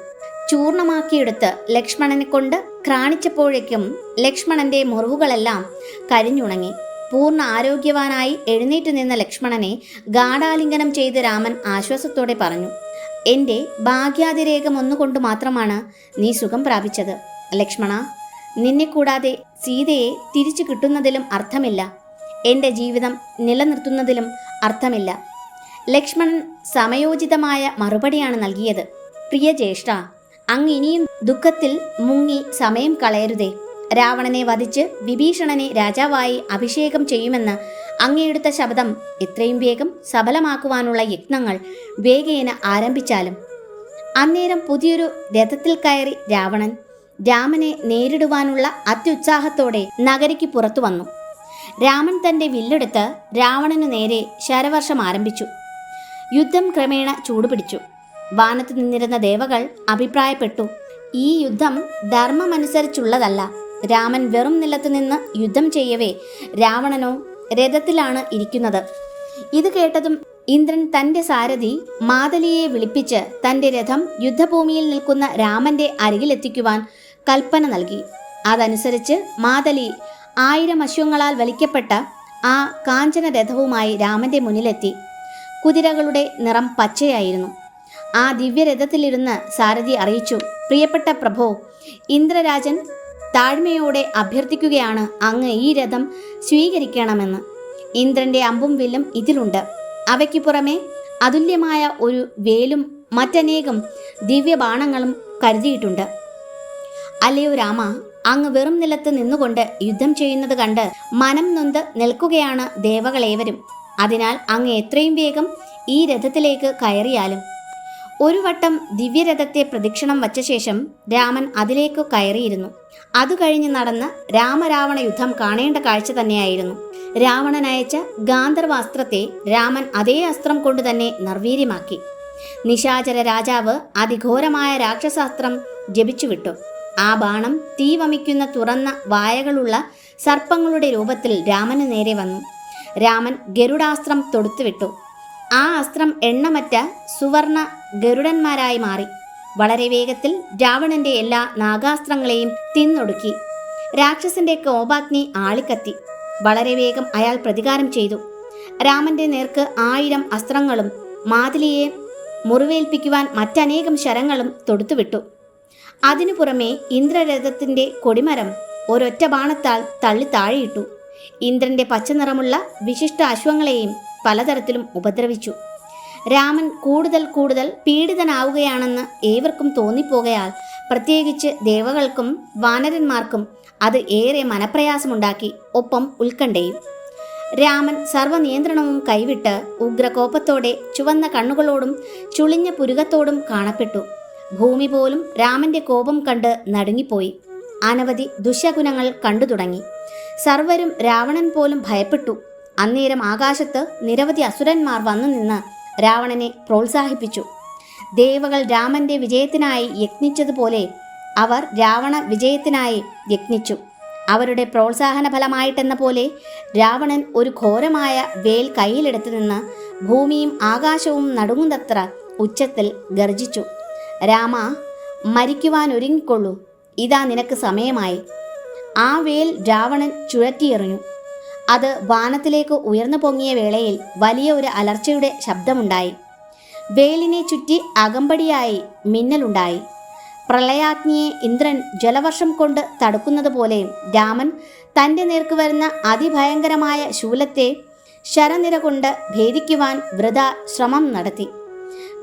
ചൂർണമാക്കിയെടുത്ത് ലക്ഷ്മണനെ കൊണ്ട് ക്രാണിച്ചപ്പോഴേക്കും ലക്ഷ്മണന്റെ മുറിവുകളെല്ലാം കരിഞ്ഞുണങ്ങി. പൂർണ ആരോഗ്യവാനായി എഴുന്നേറ്റു നിന്ന ലക്ഷ്മണനെ ഗാഠാലിംഗനം ചെയ്ത് രാമൻ ആശ്വാസത്തോടെ പറഞ്ഞു എന്റെ ഭാഗ്യാതിരേഖം ഒന്നുകൊണ്ട് മാത്രമാണ് നീ സുഖം പ്രാപിച്ചത്. ലക്ഷ്മണ നിന്നെ കൂടാതെ സീതയെ തിരിച്ചു കിട്ടുന്നതിലും അർത്ഥമില്ല. എന്റെ ജീവിതം നിലനിർത്തുന്നതിലും അർത്ഥമില്ല. ലക്ഷ്മണൻ സമയോചിതമായ മറുപടിയാണ് നൽകിയത്. പ്രിയ ജ്യേഷ്ഠ അങ്ങ് ഇനിയും ദുഃഖത്തിൽ മുങ്ങി സമയം കളയരുതേ. രാവണനെ വധിച്ച് വിഭീഷണനെ രാജാവായി അഭിഷേകം ചെയ്യുമെന്ന് അങ്ങയെടുത്ത ശബ്ദം എത്രയും വേഗം സഫലമാക്കുവാനുള്ള യത്നങ്ങൾ വേഗേന ആരംഭിച്ചാലും. അന്നേരം പുതിയൊരു രഥത്തിൽ കയറി രാവണൻ രാമനെ നേരിടുവാനുള്ള അത്യുത്സാഹത്തോടെ നഗരിക്ക് പുറത്തു വന്നു. രാമൻ തന്റെ വില്ലെടുത്ത് രാവണനു നേരെ ശരവർഷം ആരംഭിച്ചു. യുദ്ധം ക്രമേണ ചൂടുപിടിച്ചു. വാനത്ത് നിന്നിരുന്ന ദേവകൾ അഭിപ്രായപ്പെട്ടു. ഈ യുദ്ധം ധർമ്മമനുസരിച്ചുള്ളതല്ല. രാമൻ വെറും നിലത്ത് നിന്ന് യുദ്ധം ചെയ്യവേ. രാവണനോ രഥത്തിലാണ് ഇരിക്കുന്നത്. ഇത് കേട്ടതും ഇന്ദ്രൻ തന്റെ സാരഥി മാതലിയെ വിളിപ്പിച്ച് തന്റെ രഥം യുദ്ധഭൂമിയിൽ നിൽക്കുന്ന രാമന്റെ അരികിലെത്തിക്കുവാൻ കൽപ്പന നൽകി. അതനുസരിച്ച് മാതലി ആയിരം അശ്വങ്ങളാൽ വലിക്കപ്പെട്ട ആ കാഞ്ചന രഥവുമായി രാമന്റെ മുന്നിലെത്തി. കുതിരകളുടെ നിറം പച്ചയായിരുന്നു. ആ ദിവ്യരഥത്തിലിരുന്ന് സാരഥി അറിയിച്ചു പ്രിയപ്പെട്ട പ്രഭോ ഇന്ദ്രരാജൻ താഴ്മയോടെ അഭ്യർത്ഥിക്കുകയാണ് അങ്ങ് ഈ രഥം സ്വീകരിക്കണമെന്ന്. ഇന്ദ്രന്റെ അമ്പും വില്ലും ഇതിലുണ്ട്. അവയ്ക്ക് പുറമെ അതുല്യമായ ഒരു വേലും മറ്റനേകം ദിവ്യബാണങ്ങളും കരുതിയിട്ടുണ്ട്. അല്ലയോ രാമ അങ്ങ് വെറും നിലത്ത് നിന്നുകൊണ്ട് യുദ്ധം ചെയ്യുന്നത് കണ്ട് മനം നൊന്ത് നിൽക്കുകയാണ് ദേവകളേവരും. അതിനാൽ അങ്ങ് എത്രയും വേഗം ഈ രഥത്തിലേക്ക് കയറിയാലും ഒരു വട്ടം ദിവ്യരഥത്തെ പ്രദക്ഷിണം വച്ച ശേഷം രാമൻ അതിലേക്ക് കയറിയിരുന്നു. അത് കഴിഞ്ഞ് നടന്ന രാമരാവണ യുദ്ധം കാണേണ്ട കാഴ്ച തന്നെയായിരുന്നു. രാവണൻ അയച്ച ഗാന്ധർവാസ്ത്രത്തെ രാമൻ അതേ അസ്ത്രം കൊണ്ട് തന്നെ നിർവീര്യമാക്കി. നിശാചര രാജാവ് അതിഘോരമായ രാക്ഷസാസ്ത്രം ജപിച്ചുവിട്ടു. ആ ബാണം തീ വമിക്കുന്ന തുറന്ന വായകളുള്ള സർപ്പങ്ങളുടെ രൂപത്തിൽ രാമന് നേരെ വന്നു. രാമൻ ഗരുഡാസ്ത്രം തൊടുത്തുവിട്ടു. ആ അസ്ത്രം എണ്ണമറ്റ സുവർണ ഗരുഡന്മാരായി മാറി. വളരെ വേഗത്തിൽ രാവണന്റെ എല്ലാ നാഗാസ്ത്രങ്ങളെയും തിന്നൊടുക്കി. രാക്ഷസന്റെ കോപാഗ്നി ആളിക്കത്തി. വളരെ വേഗം അയാൾ പ്രതികാരം ചെയ്തു. രാമന്റെ നേർക്ക് ആയിരം അസ്ത്രങ്ങളും മാതിലിയെ മുറിവേൽപ്പിക്കുവാൻ മറ്റനേകം ശരങ്ങളും തൊടുത്തുവിട്ടു. അതിനു പുറമെ ഇന്ദ്രരഥത്തിന്റെ കൊടിമരം ഒരൊറ്റ ബാണത്താൽ തള്ളി താഴെയിട്ടു. ഇന്ദ്രന്റെ പച്ചനിറമുള്ള വിശിഷ്ട അശ്വങ്ങളെയും പലതരത്തിലും ഉപദ്രവിച്ചു. രാമൻ കൂടുതൽ കൂടുതൽ പീഡിതനാവുകയാണെന്ന് ഏവർക്കും തോന്നിപ്പോകയാൽ പ്രത്യേകിച്ച് ദേവകൾക്കും വാനരന്മാർക്കും അത് ഏറെ മനപ്രയാസമുണ്ടാക്കി ഒപ്പം ഉത്കണ്ഠയും. രാമൻ സർവനിയന്ത്രണവും കൈവിട്ട് ഉഗ്രകോപത്തോടെ ചുവന്ന കണ്ണുകളോടും ചുളിഞ്ഞ പുരുകത്തോടും കാണപ്പെട്ടു. ഭൂമി പോലും രാമന്റെ കോപം കണ്ട് നടുങ്ങിപ്പോയി. അനവധി ദുശകുനങ്ങൾ കണ്ടു തുടങ്ങി സർവരും രാവണൻ പോലും ഭയപ്പെട്ടു. അന്നേരം ആകാശത്ത് നിരവധി അസുരന്മാർ വന്നു നിന്ന് രാവണനെ പ്രോത്സാഹിപ്പിച്ചു. ദേവകൾ രാമന്റെ വിജയത്തിനായി യത്നിച്ചതുപോലെ അവർ രാവണ വിജയത്തിനായി യത്നിച്ചു. അവരുടെ പ്രോത്സാഹന ഫലമായിട്ടെന്ന പോലെ രാവണൻ ഒരു ഘോരമായ വേൽ കയ്യിലെടുത്തു നിന്ന് ഭൂമിയും ആകാശവും നടുങ്ങുന്നത്ര ഉച്ചത്തിൽ ഗർജിച്ചു. രാമ മരിക്കുവാൻ ഒരുങ്ങിക്കൊള്ളൂ ഇതാ നിനക്ക് സമയമായി. ആ വേൽ രാവണൻ ചുഴറ്റിയെറിഞ്ഞു. അത് വാനത്തിലേക്ക് ഉയർന്നു പൊങ്ങിയ വേളയിൽ വലിയ ഒരു അലർച്ചയുടെ ശബ്ദമുണ്ടായി. വേലിനെ ചുറ്റി അകമ്പടിയായി മിന്നലുണ്ടായി. പ്രളയാഗ്നിയെ ഇന്ദ്രൻ ജലവർഷം കൊണ്ട് തടുക്കുന്നത് പോലെ രാമൻ തന്റെ നേർക്ക് വരുന്ന അതിഭയങ്കരമായ ശൂലത്തെ ശരനിര കൊണ്ട് ഭേദിക്കുവാൻ വൃത ശ്രമം നടത്തി.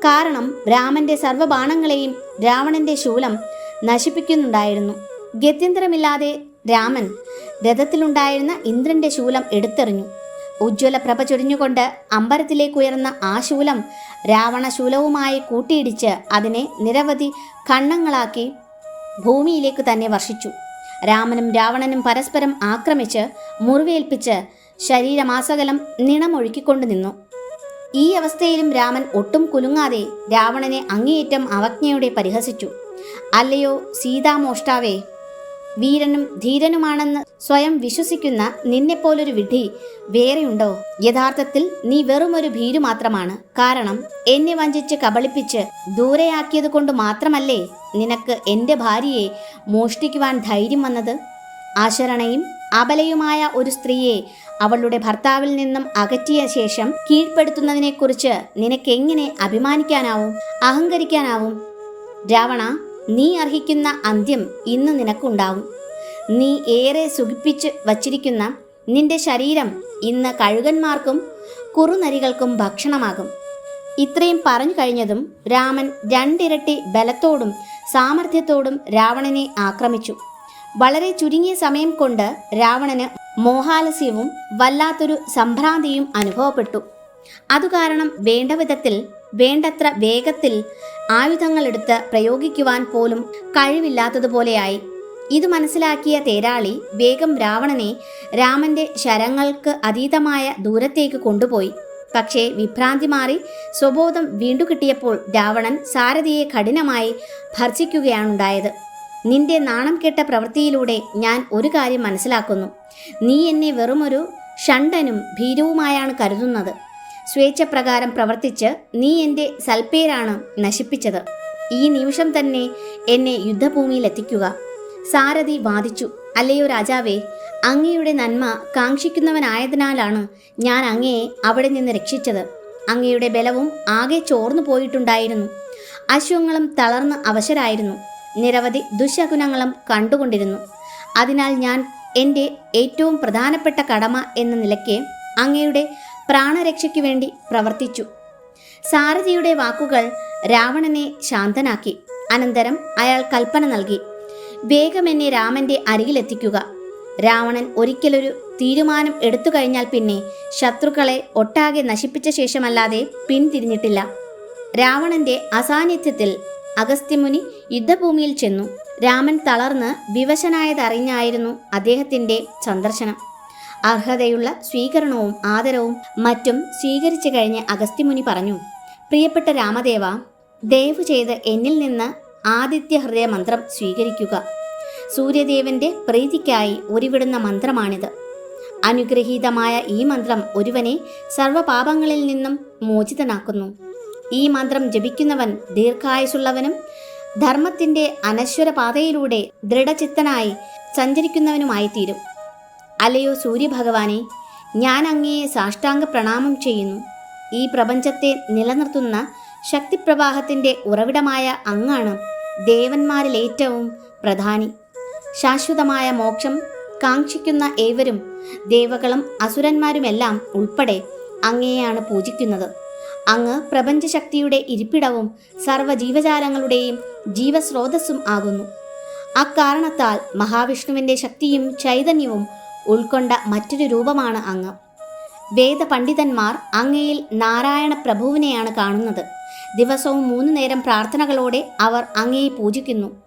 കാരണം രാമന്റെ സർവബാണങ്ങളെയും രാവണന്റെ ശൂലം നശിപ്പിക്കുന്നുണ്ടായിരുന്നു. ഗത്യന്തരമില്ലാതെ രാമൻ രഥത്തിലുണ്ടായിരുന്ന ഇന്ദ്രന്റെ ശൂലം എടുത്തെറിഞ്ഞു. ഉജ്ജ്വല പ്രഭ ചൊരിഞ്ഞുകൊണ്ട് അമ്പരത്തിലേക്ക് ഉയർന്ന ആ ശൂലം രാവണശൂലവുമായി കൂട്ടിയിടിച്ച് അതിനെ നിരവധി കണ്ണങ്ങളാക്കി ഭൂമിയിലേക്ക് തന്നെ വർഷിച്ചു. രാമനും രാവണനും പരസ്പരം ആക്രമിച്ച് മുറിവേൽപ്പിച്ച് ശരീരമാസകലം നിണമൊഴുക്കിക്കൊണ്ടു നിന്നു. ഈ അവസ്ഥയിലും രാമൻ ഒട്ടും കുലുങ്ങാതെ രാവണനെ അങ്ങേയറ്റം അവജ്ഞയോടെ പരിഹസിച്ചു. അല്ലയോ സീതാമോഷ്ടാവേ വീരനും ധീരനുമാണെന്ന് സ്വയം വിശ്വസിക്കുന്ന നിന്നെപ്പോലൊരു വിധി വേറെയുണ്ടോ? യഥാർത്ഥത്തിൽ നീ വെറുമൊരു ഭീരു മാത്രമാണ്. കാരണം എന്നെ വഞ്ചിച്ച് കബളിപ്പിച്ച് ദൂരെയാക്കിയത് കൊണ്ട് മാത്രമല്ലേ നിനക്ക് എന്റെ ഭാര്യയെ മോഷ്ടിക്കുവാൻ ധൈര്യം വന്നത്? ആശരണയും അബലയുമായ ഒരു സ്ത്രീയെ അവളുടെ ഭർത്താവിൽ നിന്നും അകറ്റിയ ശേഷം കീഴ്പ്പെടുത്തുന്നതിനെക്കുറിച്ച് നിനക്കെങ്ങനെ അഭിമാനിക്കാനാവും? അഹങ്കരിക്കാനാവും? രാവണ നീ അർഹിക്കുന്ന അന്ത്യം ഇന്ന് നിനക്കുണ്ടാവും. നീ ഏറെ സുഖിപ്പിച്ച് വച്ചിരിക്കുന്ന നിന്റെ ശരീരം ഇന്ന് കഴുകന്മാർക്കും കുറുനരികൾക്കും ഭക്ഷണമാകും. ഇത്രയും പറഞ്ഞു കഴിഞ്ഞതും രാമൻ രണ്ടിരട്ടി ബലത്തോടും സാമർഥ്യത്തോടും രാവണനെ ആക്രമിച്ചു. വളരെ ചുരുങ്ങിയ സമയം കൊണ്ട് രാവണന് മോഹാലസ്യവും വല്ലാത്തൊരു സംഭ്രാന്തിയും അനുഭവപ്പെട്ടു. അതുകാരണം വേണ്ട വിധത്തിൽ വേണ്ടത്ര വേഗത്തിൽ ആയുധങ്ങളെടുത്ത് പ്രയോഗിക്കുവാൻ പോലും കഴിവില്ലാത്തതുപോലെയായി. ഇത് മനസ്സിലാക്കിയ തേരാളി വേഗം രാവണനെ രാമന്റെ ശരങ്ങൾക്ക് അതീതമായ ദൂരത്തേക്ക് കൊണ്ടുപോയി. പക്ഷേ വിഭ്രാന്തി മാറി സ്വബോധം വീണ്ടു കിട്ടിയപ്പോൾ രാവണൻ സാരഥിയെ കഠിനമായി ഭർജിക്കുകയാണുണ്ടായത്. നിന്റെ നാണം കെട്ട പ്രവൃത്തിയിലൂടെ ഞാൻ ഒരു കാര്യം മനസ്സിലാക്കുന്നു. നീ എന്നെ വെറുമൊരു ഷണ്ടനും ഭീരുവുമായാണ് കരുതുന്നത്. സ്വേച്ഛപ്രകാരം പ്രവർത്തിച്ച് നീ എന്റെ സൽപ്പേരാണ് നശിപ്പിച്ചത്. ഈ നിമിഷം തന്നെ എന്നെ യുദ്ധഭൂമിയിലെത്തിക്കുക. സാരഥി വാദിച്ചു അല്ലയോ രാജാവേ അങ്ങയുടെ നന്മ കാക്ഷിക്കുന്നവനായതിനാലാണ് ഞാൻ അങ്ങയെ അവിടെ നിന്ന് രക്ഷിച്ചത്. അങ്ങയുടെ ബലവും ആകെ ചോർന്നു പോയിട്ടുണ്ടായിരുന്നു. അശ്വങ്ങളും തളർന്ന് അവശരായിരുന്നു. നിരവധി ദുശകുനങ്ങളും കണ്ടുകൊണ്ടിരുന്നു. അതിനാൽ ഞാൻ എന്റെ ഏറ്റവും പ്രധാനപ്പെട്ട കടമ എന്ന നിലയ്ക്ക് അങ്ങയുടെ പ്രാണരക്ഷയ്ക്ക് വേണ്ടി പ്രവർത്തിച്ചു. സാരഥിയുടെ വാക്കുകൾ രാവണനെ ശാന്തനാക്കി. അനന്തരം അയാൾ കൽപ്പന നൽകി. വേഗം എന്നെ രാമന്റെ അരികിലെത്തിക്കുക. രാവണൻ ഒരിക്കലൊരു തീരുമാനം എടുത്തു കഴിഞ്ഞാൽ പിന്നെ ശത്രുക്കളെ ഒട്ടാകെ നശിപ്പിച്ച ശേഷമല്ലാതെ പിന്തിരിഞ്ഞിട്ടില്ല. രാവണന്റെ അസാന്നിധ്യത്തിൽ അഗസ്ത്യമുനി യുദ്ധഭൂമിയിൽ ചെന്നു. രാമൻ തളർന്ന് വിവശനായതറിഞ്ഞായിരുന്നു അദ്ദേഹത്തിന്റെ സന്ദർശനം. അർഹതയുള്ള സ്വീകരണവും ആദരവും മറ്റും സ്വീകരിച്ചു കഴിഞ്ഞ് അഗസ്ത്യമുനി പറഞ്ഞു പ്രിയപ്പെട്ട രാമദേവ ദയവ് ചെയ്ത് എന്നിൽ നിന്ന് ആദിത്യ ഹൃദയ മന്ത്രം സ്വീകരിക്കുക. സൂര്യദേവന്റെ പ്രീതിക്കായി ഉരുവിടുന്ന മന്ത്രമാണിത്. അനുഗ്രഹീതമായ ഈ മന്ത്രം ഒരുവനെ സർവപാപങ്ങളിൽ നിന്നും മോചിതനാക്കുന്നു. ഈ മന്ത്രം ജപിക്കുന്നവൻ ദീർഘായുസുള്ളവനും ധർമ്മത്തിന്റെ അനശ്വര പാതയിലൂടെ ദൃഢചിത്തനായി സഞ്ചരിക്കുന്നവനുമായി തീരും അല്ലയോ സൂര്യഭഗവാനെ ഞാൻ അങ്ങയെ സാഷ്ടാംഗ പ്രണാമം ചെയ്യുന്നു. ഈ പ്രപഞ്ചത്തെ നിലനിർത്തുന്ന ശക്തിപ്രവാഹത്തിന്റെ ഉറവിടമായ അങ്ങാണ് ദേവന്മാരിലേറ്റവും പ്രധാനി. ശാശ്വതമായ മോക്ഷം കാക്ഷിക്കുന്ന ഏവരും ദേവകളും അസുരന്മാരുമെല്ലാം ഉൾപ്പെടെ അങ്ങയെയാണ് പൂജിക്കുന്നത്. അങ്ങ് പ്രപഞ്ചശക്തിയുടെ ഇരിപ്പിടവും സർവ ജീവജാലങ്ങളുടെയും ജീവസ്രോതസ്സും ആകുന്നു. അക്കാരണത്താൽ മഹാവിഷ്ണുവിന്റെ ശക്തിയും ചൈതന്യവും ഉൾക്കൊണ്ട മറ്റൊരു രൂപമാണ് അങ്ങ്. വേദപണ്ഡിതന്മാർ അങ്ങയിൽ നാരായണ പ്രഭുവിനെയാണ് കാണുന്നത്. ദിവസവും മൂന്ന് നേരം പ്രാർത്ഥനകളോടെ അവർ അങ്ങയെ പൂജിക്കുന്നു.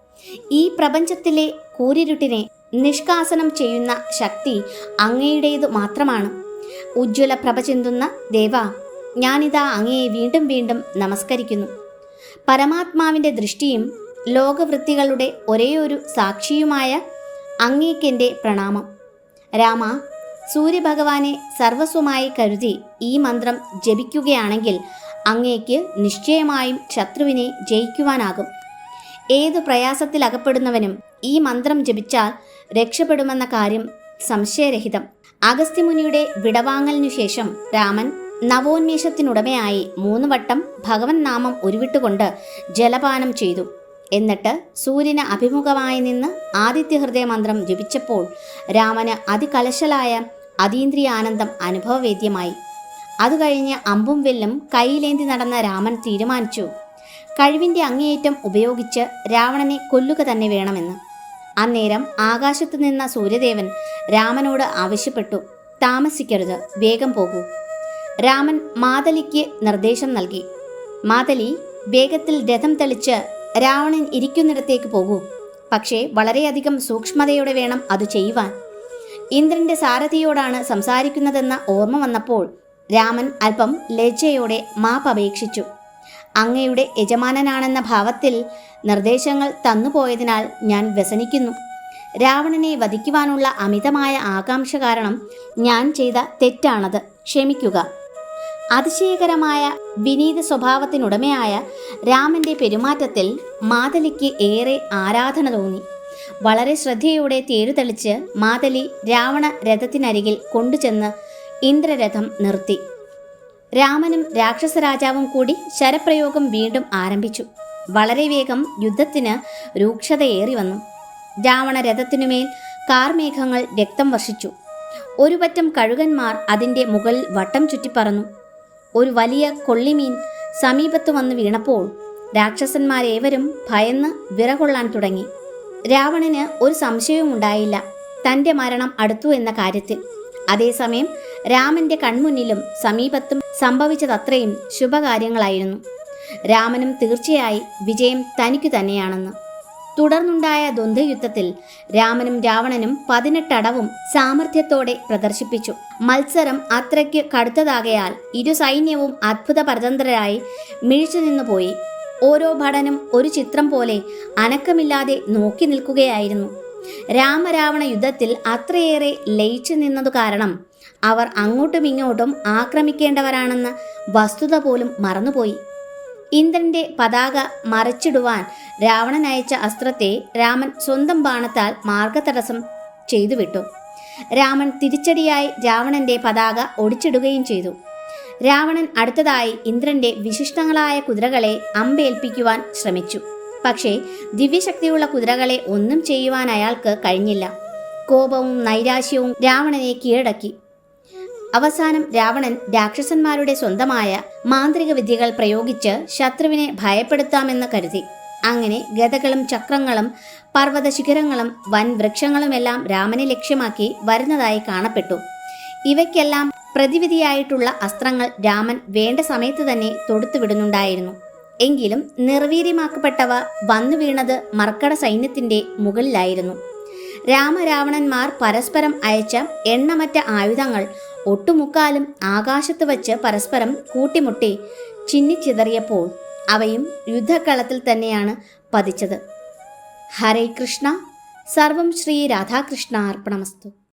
ഈ പ്രപഞ്ചത്തിലെ കൂരിരുട്ടിനെ നിഷ്കാസനം ചെയ്യുന്ന ശക്തി അങ്ങയുടേതു മാത്രമാണ്. ഉജ്ജ്വല പ്രഭ ചിന്തുന്ന ദേവ ഞാനിതാ അങ്ങയെ വീണ്ടും വീണ്ടും നമസ്കരിക്കുന്നു. പരമാത്മാവിന്റെ ദൃഷ്ടിയും ലോകവൃത്തികളുടെ ഒരേയൊരു സാക്ഷിയുമായ അങ്ങേക്കെന്റെ പ്രണാമം. രാമ സൂര്യഭഗവാനെ സർവസ്വമായി കരുതി ഈ മന്ത്രം ജപിക്കുകയാണെങ്കിൽ അങ്ങേക്ക് നിശ്ചയമായും ശത്രുവിനെ ജയിക്കുവാനാകും. ഏതു പ്രയാസത്തിലകപ്പെടുന്നവനും ഈ മന്ത്രം ജപിച്ചാൽ രക്ഷപ്പെടുമെന്ന കാര്യം സംശയരഹിതം. അഗസ്ത്യമുനിയുടെ വിടവാങ്ങലിനു ശേഷം രാമൻ നവോന്മേഷത്തിനുടമയായി മൂന്ന് വട്ടം ഭഗവൻ നാമം ഉരുവിട്ടുകൊണ്ട് ജലപാനം ചെയ്തു. എന്നിട്ട് സൂര്യന് അഭിമുഖമായി നിന്ന് ആദിത്യഹൃദയ മന്ത്രം ജപിച്ചപ്പോൾ രാമന് അതികലശലായ അതീന്ദ്രിയ ആനന്ദം അനുഭവവേദ്യമായി. അത് കഴിഞ്ഞ് അമ്പും വെല്ലും കൈയിലേന്തി നടന്ന രാമൻ തീരുമാനിച്ചു. കഴിവിന്റെ അങ്ങേയറ്റം ഉപയോഗിച്ച് രാവണനെ കൊല്ലുക തന്നെ വേണമെന്ന്. അന്നേരം ആകാശത്ത് നിന്ന സൂര്യദേവൻ രാമനോട് ആവശ്യപ്പെട്ടു താമസിക്കരുത് വേഗം പോകൂ. രാമൻ മാതലിക്ക് നിർദ്ദേശം നൽകി. മാതലി വേഗത്തിൽ രഥം തെളിച്ച് രാവണൻ ഇരിക്കുന്നിടത്തേക്ക് പോകൂ. പക്ഷേ വളരെയധികം സൂക്ഷ്മതയോടെ വേണം അത് ചെയ്യുവാൻ. ഇന്ദ്രന്റെ സാരഥിയോടാണ് സംസാരിക്കുന്നതെന്ന ഓർമ്മ വന്നപ്പോൾ രാമൻ അല്പം ലജ്ജയോടെ മാപ്പ് അപേക്ഷിച്ചു. അങ്ങയുടെ യജമാനനാണെന്ന ഭാവത്തിൽ നിർദ്ദേശങ്ങൾ തന്നുപോയതിനാൽ ഞാൻ വ്യസനിക്കുന്നു. രാവണനെ വധിക്കുവാനുള്ള അമിതമായ ആകാംക്ഷ കാരണം ഞാൻ ചെയ്ത തെറ്റാണത്. ക്ഷമിക്കുക. അതിശയകരമായ വിനീത സ്വഭാവത്തിനുടമയായ രാമന്റെ പെരുമാറ്റത്തിൽ മാതലിക്ക് ഏറെ ആരാധന തോന്നി. വളരെ ശ്രദ്ധയോടെ തേരുതെളിച്ച് മാതലി രാവണ രഥത്തിനരികിൽ കൊണ്ടുചെന്ന് ഇന്ദ്രരഥം നിർത്തി. രാമനും രാക്ഷസരാജാവും കൂടി ശരപ്രയോഗം വീണ്ടും ആരംഭിച്ചു. വളരെ വേഗം യുദ്ധത്തിന് രൂക്ഷതയേറി വന്നു. രാവണ രഥത്തിനുമേൽ കാർമേഘങ്ങൾ രക്തം വർഷിച്ചു. ഒരുപറ്റം കഴുകന്മാർ അതിന്റെ മുകളിൽ വട്ടം ചുറ്റിപ്പറന്നു. ഒരു വലിയ കൊള്ളിമീൻ സമീപത്ത് വന്ന് വീണപ്പോൾ രാക്ഷസന്മാരേവരും ഭയന്ന് വിറകൊള്ളാൻ തുടങ്ങി. രാവണന് ഒരു സംശയവും ഉണ്ടായില്ല. തന്റെ മരണം അടുത്തു എന്ന കാര്യത്തിൽ. അതേസമയം രാമന്റെ കൺമുന്നിലും സമീപത്തും സംഭവിച്ചതത്രയും ശുഭകാര്യങ്ങളായിരുന്നു. രാമനും തീർച്ചയായി വിജയം തനിക്കു തന്നെയാണെന്ന്. തുടർന്നുണ്ടായ ദ്വന്ദ്വയുദ്ധത്തിൽ രാമനും രാവണനും പതിനെട്ടടവും സാമർഥ്യത്തോടെ പ്രദർശിപ്പിച്ചു. മത്സരം അത്രയ്ക്ക് കടുത്തതാകയാൽ ഇരു സൈന്യവും അത്ഭുത പരതന്ത്രരായി മിഴിച്ചു നിന്നുപോയി ഓരോ ഭടനും ഒരു ചിത്രം പോലെ അനക്കമില്ലാതെ നോക്കി നിൽക്കുകയായിരുന്നു. രാമരാവണ യുദ്ധത്തിൽ അത്രയേറെ ലയിച്ചു നിന്നതു കാരണം അവർ അങ്ങോട്ടും ഇങ്ങോട്ടും ആക്രമിക്കേണ്ടവരാണെന്ന വസ്തുത പോലും മറന്നുപോയി. ഇന്ദ്രന്റെ പതാക മറച്ചിടുവാൻ രാവണൻ അയച്ച അസ്ത്രത്തെ രാമൻ സ്വന്തം ബാണത്താൽ മാർഗതടസ്സം ചെയ്തു വിട്ടു രാമൻ തിരിച്ചടിയായി രാവണന്റെ പതാക ഒടിച്ചിടുകയും ചെയ്തു. രാവണൻ അടുത്തതായി ഇന്ദ്രന്റെ വിശിഷ്ടങ്ങളായ കുതിരകളെ അമ്പേൽപ്പിക്കുവാൻ ശ്രമിച്ചു. പക്ഷേ ദിവ്യശക്തിയുള്ള കുതിരകളെ ഒന്നും ചെയ്യുവാൻ അയാൾക്ക് കഴിഞ്ഞില്ല. കോപവും നൈരാശ്യവും രാവണനെ കീഴടക്കി. അവസാനം രാവണൻ രാക്ഷസന്മാരുടെ സ്വന്തമായ മാന്ത്രിക വിദ്യകൾ പ്രയോഗിച്ച് ശത്രുവിനെ ഭയപ്പെടുത്താമെന്ന് കരുതി. അങ്ങനെ ഗതകളും ചക്രങ്ങളും പർവത ശിഖരങ്ങളും വൻ വൃക്ഷങ്ങളുമെല്ലാം രാമനെ ലക്ഷ്യമാക്കി വരുന്നതായി കാണപ്പെട്ടു. ഇവയ്ക്കെല്ലാം പ്രതിവിധിയായിട്ടുള്ള അസ്ത്രങ്ങൾ രാമൻ വേണ്ട സമയത്ത് തന്നെ തൊടുത്തുവിടുന്നുണ്ടായിരുന്നു എങ്കിലും നിർവീര്യമാക്കപ്പെട്ടവ വന്നു വീണത് മർക്കട സൈന്യത്തിന്റെ മുകളിലായിരുന്നു. രാമരാവണന്മാർ പരസ്പരം അയച്ച എണ്ണമറ്റ ആയുധങ്ങൾ ഒട്ടുമുക്കാലും ആകാശത്ത് വച്ച് പരസ്പരം കൂട്ടിമുട്ടി ചിന്നിച്ചിതറിയപ്പോൾ അവയും യുദ്ധക്കളത്തിൽ തന്നെയാണ് പതിച്ചത്. ഹരേ കൃഷ്ണ. സർവം ശ്രീ രാധാകൃഷ്ണ അർപ്പണമസ്തു